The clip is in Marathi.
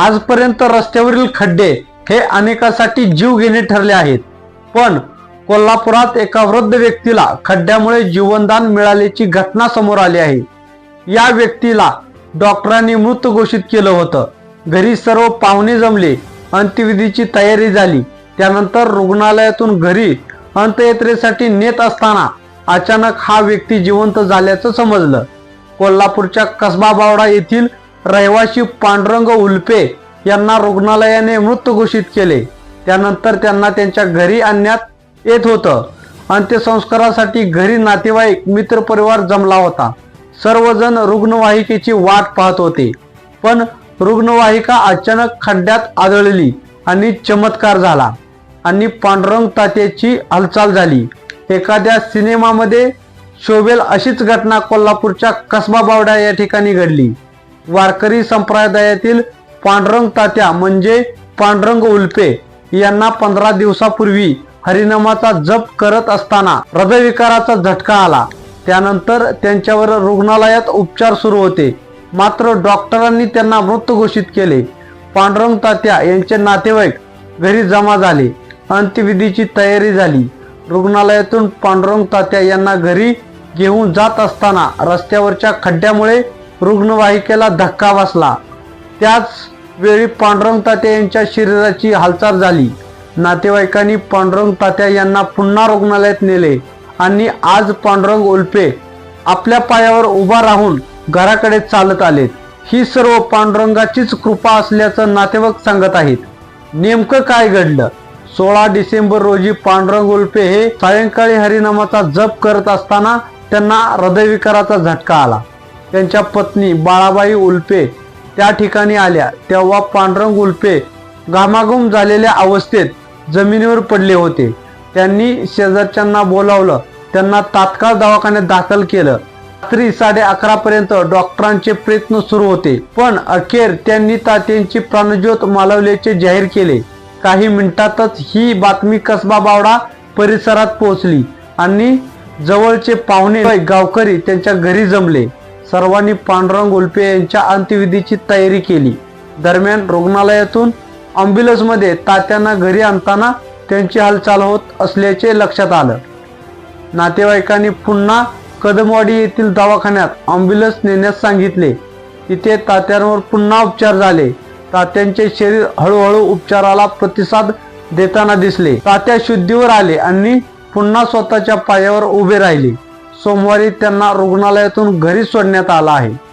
आजपर्यंत रस्त्यावरील खड्डे हे अनेकासाठी जीव घेणे ठरले आहेत. पण कोल्हापुरात एका वृद्ध व्यक्तीला खड्ड्यामुळे जीवनदान मिळाल्याची घटना समोर आली आहे. या व्यक्तीला डॉक्टरांनी मृत घोषित केलं होतं. घरी सर्व पाहुणे जमले अंत्यविधीची तयारी झाली. त्यानंतर रुग्णालयातून घरी अंत्ययात्रेसाठी नेत असताना अचानक हा व्यक्ती जिवंत झाल्याचं समजलं. कोल्हापूरच्या कसबा बावडा येथील रहिवासी पांडुरंग उल्पे यांना रुग्णालयाने मृत घोषित केले. त्यानंतर त्यांना त्यांच्या घरी आणण्यात येत होतं. अंत्यसंस्कारासाठी घरी नातेवाईक मित्रपरिवार जमला होता. सर्वजण रुग्णवाहिकेची वाट पाहत होते. पण रुग्णवाहिका अचानक खड्ड्यात आदळली आणि चमत्कार झाला आणि पांडुरंग तात्याची हालचाल झाली. एखाद्या सिनेमामध्ये शोभेल अशीच घटना कोल्हापूरच्या कसबा बावडा या ठिकाणी घडली. वारकरी संप्रदायातील पांडुरंग तात्या म्हणजे पांडुरंग उल्पे यांना पंधरा दिवसापूर्वी हरिनामाचा जप करत असताना हृदयविकाराचा झटका आला. त्यानंतर त्यांच्यावर रुग्णालयात उपचार सुरू होते. मात्र डॉक्टरांनी त्यांना मृत घोषित केले. पांडुरंग तात्या यांचे नातेवाईक घरी जमा झाले. अंत्यविधीची तयारी झाली. रुग्णालयातून पांडुरंग तात्या यांना घरी घेऊन जात असताना रस्त्यावरच्या खड्ड्यामुळे रुग्णवाहिकेला धक्का बसला. त्याच वेळी पांडुरंग तात्या यांच्या शरीराची हालचाल झाली. नातेवाईकांनी पांडुरंग तात्या यांना पुन्हा रुग्णालयात नेले आणि आज पांडुरंग उल्पे आपल्या पायावर उभा राहून घराकडे चालत आलेत. ही सर्व पांडुरंगाचीच कृपा असल्याचं नातेवाईक सांगत आहेत. नेमकं काय घडलं? सोळा डिसेंबर रोजी पांडुरंग उल्पे हे सायंकाळी हरिनामाचा जप करत असताना त्यांना हृदयविकाराचा झटका आला. त्यांच्या पत्नी बाळाबाई उल्पे त्या ठिकाणी आल्या. तेव्हा पांडुरंग उल्पे घामाघूम झालेल्या अवस्थेत जमिनीवर पडले होते. त्यांनी शेजारच्यांना बोलावलं. त्यांना तात्काळ दवाखान्यात दाखल केलं. रात्री साडे अकरा पर्यंत डॉक्टरांचे प्रयत्न सुरू होते. पण अखेर त्यांनी तात्यांची प्राणज्योत मालवल्याचे जाहीर केले. काही मिनिटातच ही बातमी कसबा बावडा परिसरात पोहोचली आणि जवळचे पाहुणे गावकरी त्यांच्या घरी जमले. सर्वांनी पांडुरंग उल्पे यांच्या अंत्यविधीची तयारी केली. दरम्यान रुग्णालयातून ॲम्ब्युलन्समध्ये तात्यांना घरी आणताना त्यांची हालचाल होत असल्याचे लक्षात आलं. नातेवाईकांनी पुन्हा कदमवाडी येथील दवाखान्यात ॲम्ब्युलन्स नेण्यास सांगितले. तिथे तात्यांवर पुन्हा उपचार झाले. तात्यांचे शरीर हळूहळू उपचाराला प्रतिसाद देताना दिसले. तात्या शुद्धीवर आले आणि पुन्हा स्वतःच्या पायावर उभे राहिले. सोमवारी त्यांना रुग्णालयातून घरी सोडण्यात आला आहे.